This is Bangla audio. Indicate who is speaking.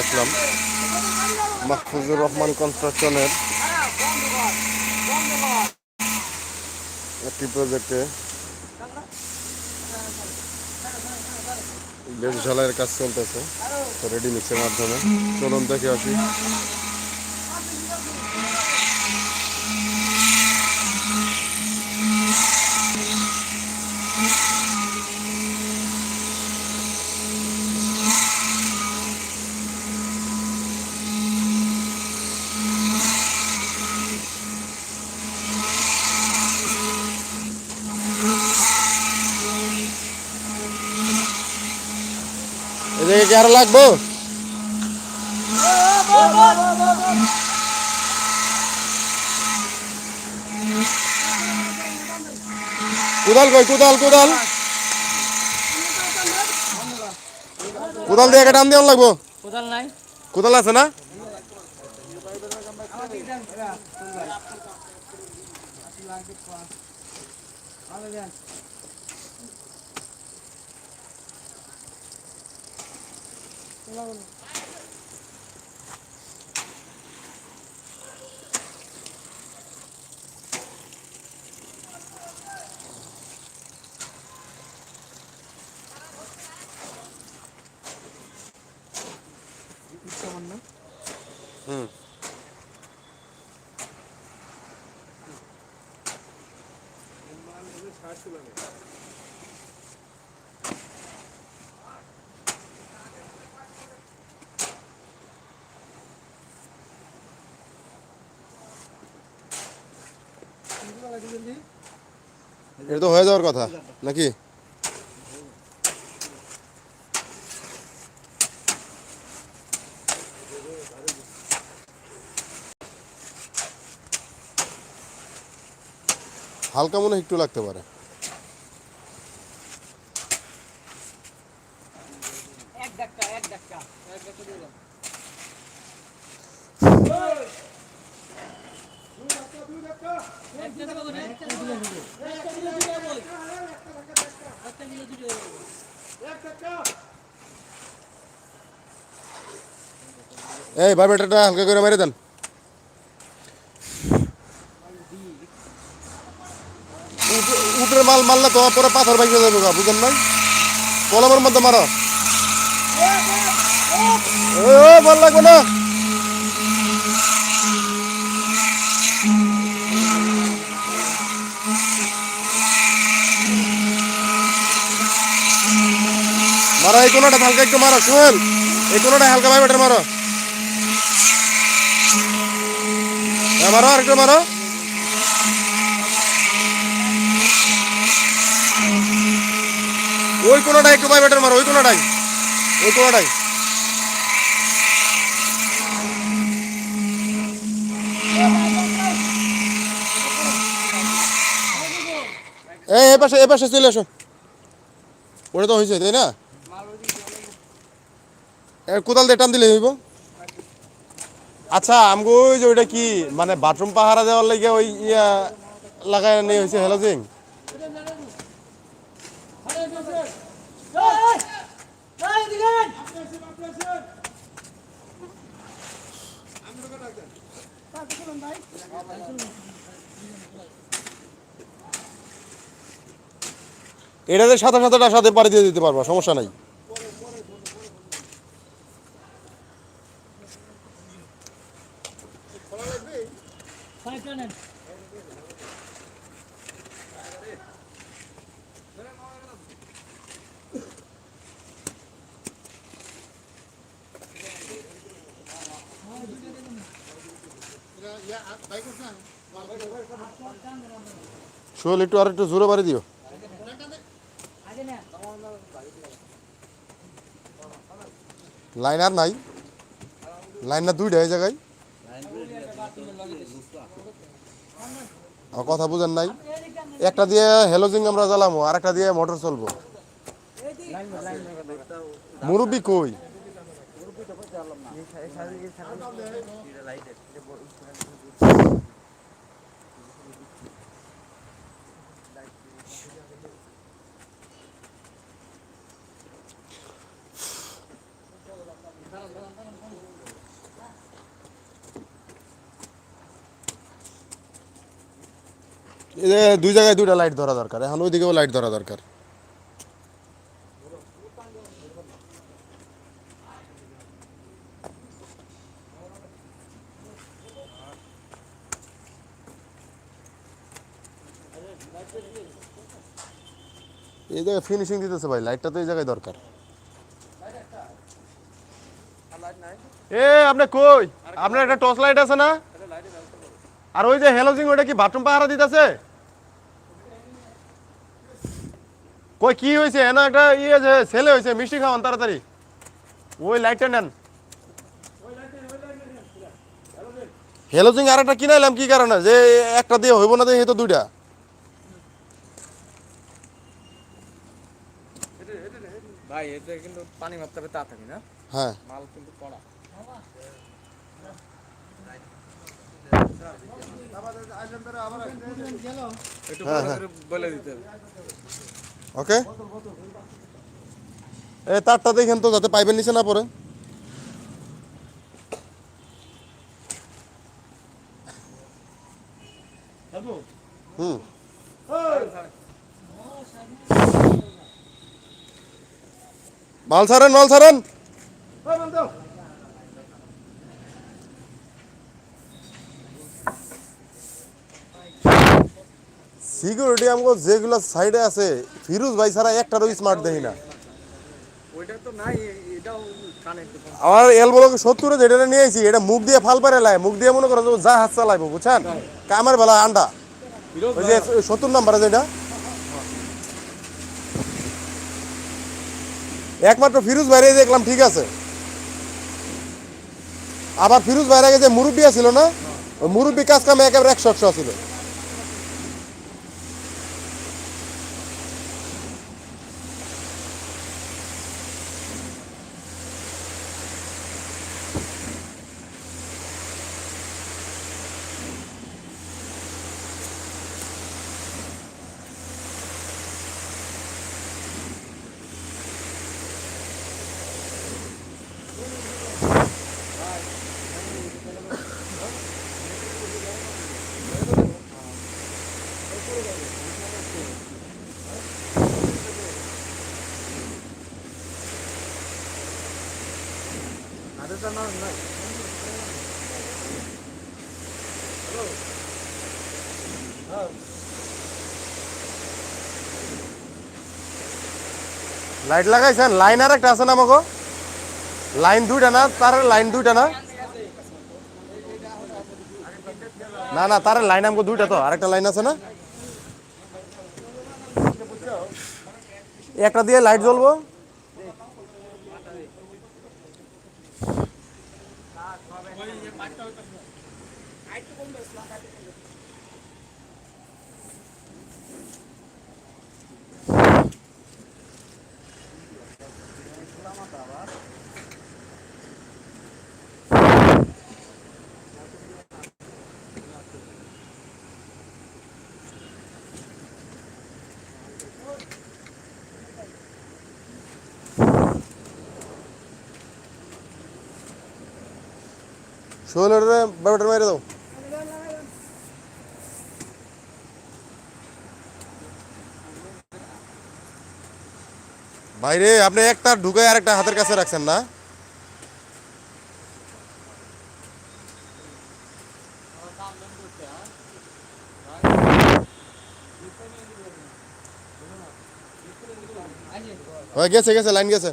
Speaker 1: আসলাম। মাহফুজুর রহমান কনস্ট্রাকশনের একটি প্রজেক্টে বেশ ঝালাইয়ের কাজ চলতেছে রেডি মিক্সের মাধ্যমে। চলুন দেখে আসি। কি আরও লাগবো? কোদাল কই কোদাল কোদাল। কোদাল দিয়ে একটা টান দেওয়ার লাগবো?
Speaker 2: কোদাল নাই।
Speaker 1: কোদাল আছে না? Buna bunu. zamanla. এটা তো হয়ে যাওয়ার কথা নাকি? হালকা মনে একটু লাগতে পারে
Speaker 2: এক ধাক্কা এক ধাক্কা এক ধাক্কা দিয়ে দাও একটা দেবো না, একটা দেবো না। একটা দিলে দুটো হব। একটা দিলে দুটো হব।
Speaker 1: এই বারবেটাটা হালকা করে মেরে দেন। উট- উটের মাল মারলে তো পরে পাথর বাইকে যাবে গা, বুঝেন নাই কলমের মধ্যে মারো। ও ভালো লাগবে না। কোনোটা হালকা একটু মারো সোহেল এই কোনোটা হালকা ভাই বেটার মারো। হ্যাঁ মারো আর একটু মারো। ওই কোনোটা একটু ভাই বেটার মারো, ওই কোনোটাই। ওই কোনোটাই। এ পাশে এ পাশে চলে এসো। ওটা তো হয়েছে, তাই না? কোদাল দিয়ে টান দিলে হইব। আচ্ছা আমগো ওই যে ওইটা কি মানে বাথরুম পাহারা দেওয়ার লাগে ওই ইয়া লাগাই নিয়ে হয়েছে হ্যালোজিং এটাতে সাথে সাথে সাথে পাড়ি দিয়ে দিতে পারবা, সমস্যা নাই। সোহেল একটু আর একটু জোরে বাড়ি দিও।
Speaker 2: আগে
Speaker 1: লাইন আর নাই। লাইন না দুইটা এই জায়গায়। আমার কথা বুঝেন নাই? একটা দিয়ে হেলোজিং আমরা জ্বালামো, আর একটা দিয়ে মোটর চলবো। মুরব্বী কই? এই দুই জায়গায় দুইটা লাইট ধরা দরকার। এখন ওইদিকেও লাইট ধরা দরকার। এই জায়গায় ফিনিশিং দিতেছে ভাই লাইটটা তো এই জায়গায় দরকার। এ, আপনি কই? আপনার একটা টর্চ লাইট আছে না? আর ওই যে হেলোজিং ওটা কি বাথরুম পাহারা দিতেছে? কই কি হয়েছে এনা একটা ইয়ে যে ছেলে হয়েছে মিষ্টি খাওয়ান তাড়াতাড়ি। ওই লাইটটা নেন। হেলোজিং আর একটা কিনাইলাম কি কারণে? যে একটা দিয়ে হইব না দিয়ে তো দুইটা।
Speaker 3: ভাই এতে কিন্তু পানি মারতে হবে তাড়াতাড়ি না?
Speaker 1: হ্যাঁ।
Speaker 3: মাল কিন্তু কড়া একটু ভালো করে বলে দিতে হবে
Speaker 1: ওকে? এ তারটা দেখেন তো যাতে পাইপের নিচে না পড়ে। হুম। মাল ছাড়েন মাল ছাড়েন। সিকিউরিটি আমগো যেগুলো সাইডে আছে ফিরোজ ভাই ছাড়া একটারও স্মার্ট দেখি না।
Speaker 3: ওইটা তো নাই এটাও কানে একটু কম।
Speaker 1: আমার এলবোলোকে সত্তরে যেটা নিয়ে আইছি এটা মুখ দিয়ে ফাল পারে লাই মুখ দিয়ে মনে করো যে হাত চালাইবো বুঝছেন? কামের বেলা আন্ডা। ওই যে সত্তর নাম্বারে যেটা একমাত্র ফিরোজ বাইরে দেখলাম ঠিক আছে। আবার ফিরোজ বাইরে যে মুরব্বী ছিল না ওই মুরব্বী কাজ কামে একেবারে একশো একশো ছিল
Speaker 3: আরেকটা না না
Speaker 1: লাইট লাগাইছেন? লাইন আর একটা আছে না আমাকে লাইন দুইটা না? তার লাইন দুইটা না? না না, তার লাইন আমাকে দুইটা তো। আরেকটা লাইন আছে না? একটা দিয়ে লাইট জ্বলবো। ব্যাপারটা মেরে দাও বাইরে আপনি একটা ঢুকে আর একটা হাতের কাছে রাখছেন না হয়ে গেছে গেছে লাইন গেছে